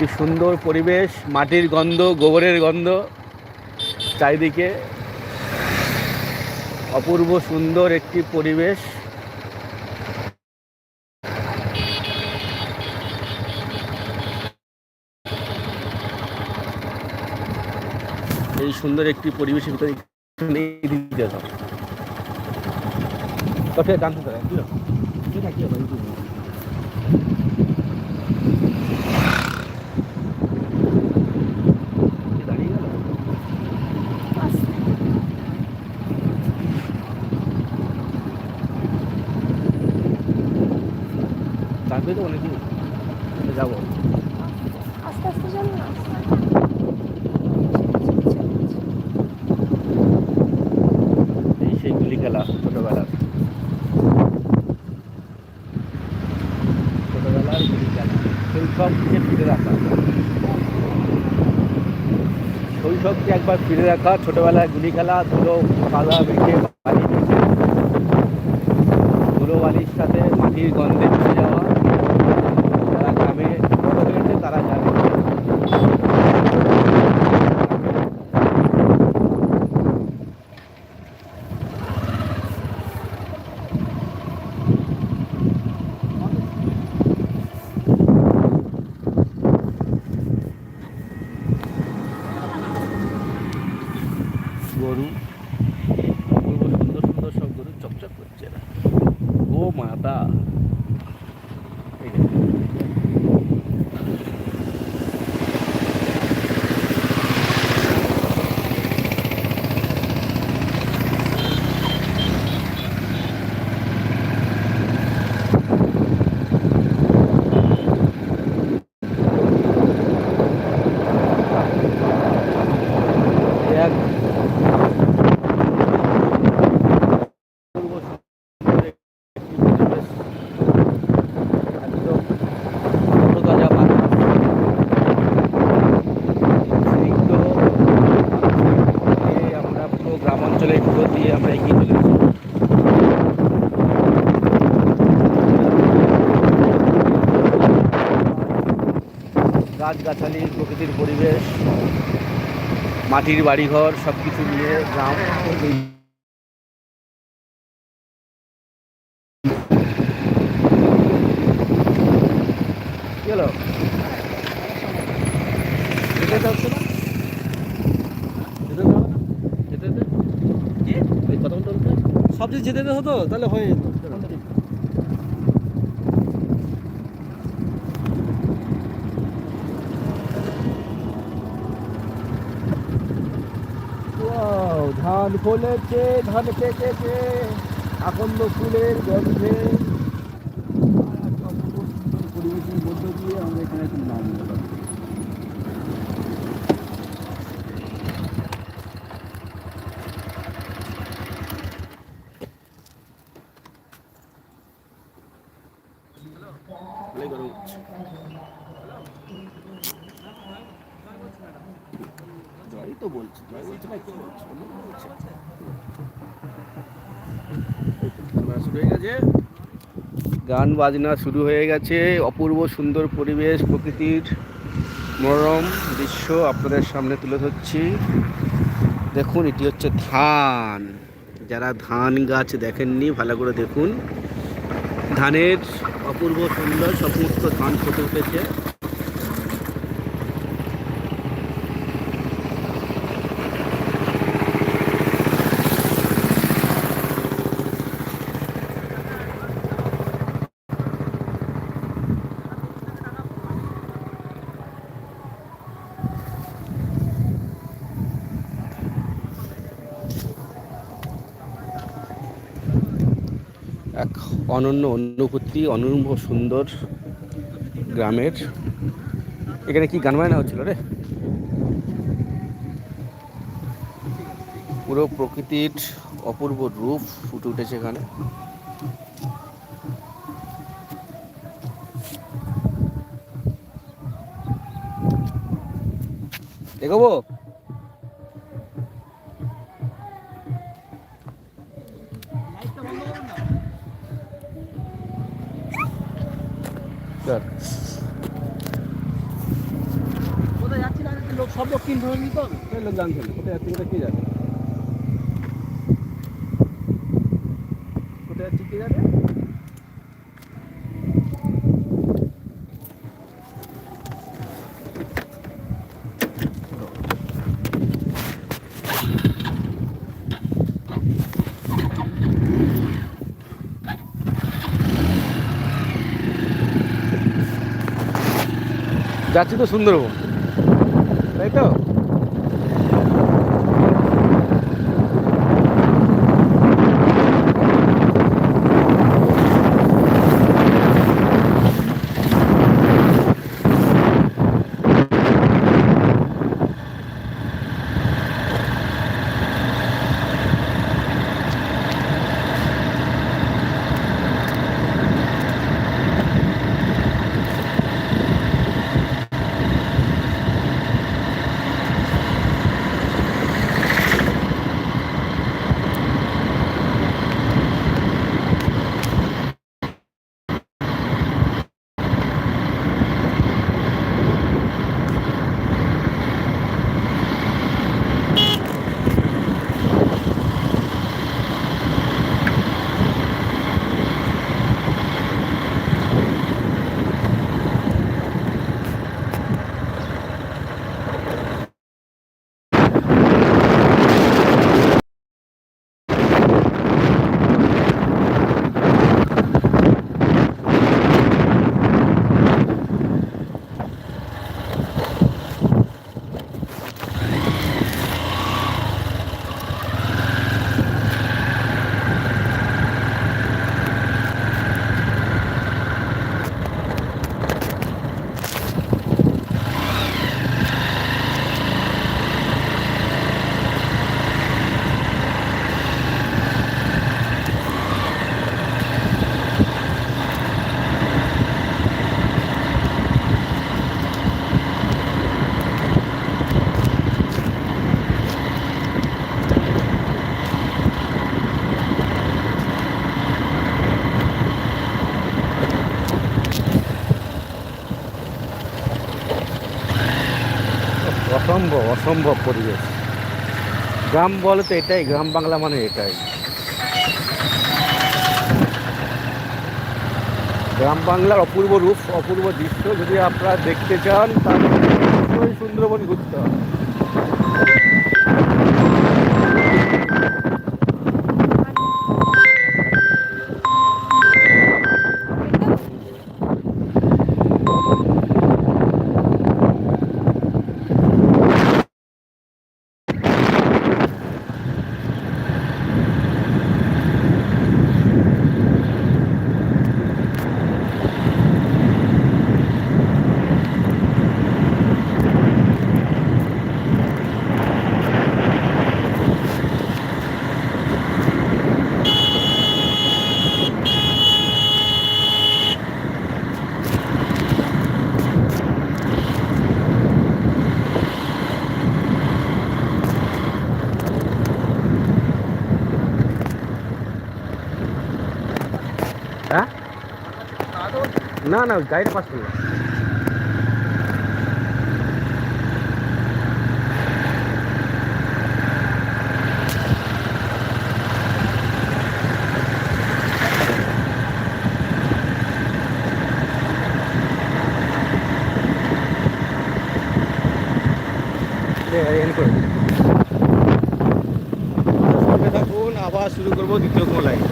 একটি সুন্দর পরিবেশ, মাটির গন্ধ, গোবরের গন্ধ চারিদিকে। অপূর্ব সুন্দর একটি পরিবেশ। এই সুন্দর একটি পরিবেশের ভিতরে কি হলো? কি না কি হলো? এই যে- কি দাঁড়িয়ে গেল? তারপরে তো অনেকদিন যাব আস্তে আস্তে চলো না এই সেই গুলি খেলা ছোটবেলার। ছোটবেলার গুলি খেলা শৈশবকে ফিরে রাখা শৈশবকে একবার ফিরে রাখা ছোটবেলায় গুলি খেলা, ধুলো কাদা বেঁকে বালি ধুলো বালির সাথে মাটির গন্ধে চলেছি গাছগাছালি প্রকৃতির পরিবেশ মাটির বাড়িঘর সব কিছু নিয়ে গ্রাম। হলো যেতে না? সব যেতে হতো, তাহলে হয়ে যেত। ধান ফলেছে ধান পেকেছে আকন্দ ফুলের গন্ধে পরিবেশের মধ্য দিয়ে আমরা এখানে একটু নাম নিলাম ভালোই গরম হচ্ছে। জয়ই তো বলছি জয় বলছে না কি বলছে অন্য কিছু বলছে গান বাজনা শুরু হয়ে গেছে। অপূর্ব সুন্দর পরিবেশ, প্রকৃতির মনোরম দৃশ্য আপনাদের সামনে তুলে ধরছি। দেখুন, এটি হচ্ছে ধান। যারা ধান গাছ দেখেননি, ভালো করে দেখুন। ধানের অপূর্ব সুন্দর, সমস্ত ধান ফুটে উঠেছে। অনন্য অনুভূতি, অনন্য সুন্দর গ্রামের। এখানে কি গান বাজনা হচ্ছিল রে? পুরো প্রকৃতির অপূর্ব রূপ ফুটে উঠেছে এখানে। এগোবো? নমস্কার কোথায় যাচ্ছি না লোক সব কিনতে হবে তো লোক জানছে কোথায় যাচ্ছি কোথায় কে যাবে? কোথায় যাচ্ছি কে যাবে? যাচ্ছি তো সুন্দরবন তাই তো? অসম্ভব অসম্ভব পরিবেশ। গ্রাম বলে তো এটাই, গ্রাম বাংলা মানে এটাই। গ্রাম বাংলার অপূর্ব রূপ, অপূর্ব দৃশ্য যদি আপনারা দেখতে চান, তাহলে সুন্দরবন ঘুরতে হবে। না না গাড়িটা পাস করলাম। থাকুন আবার শুরু করব দ্বিতীয় কোনো লাইন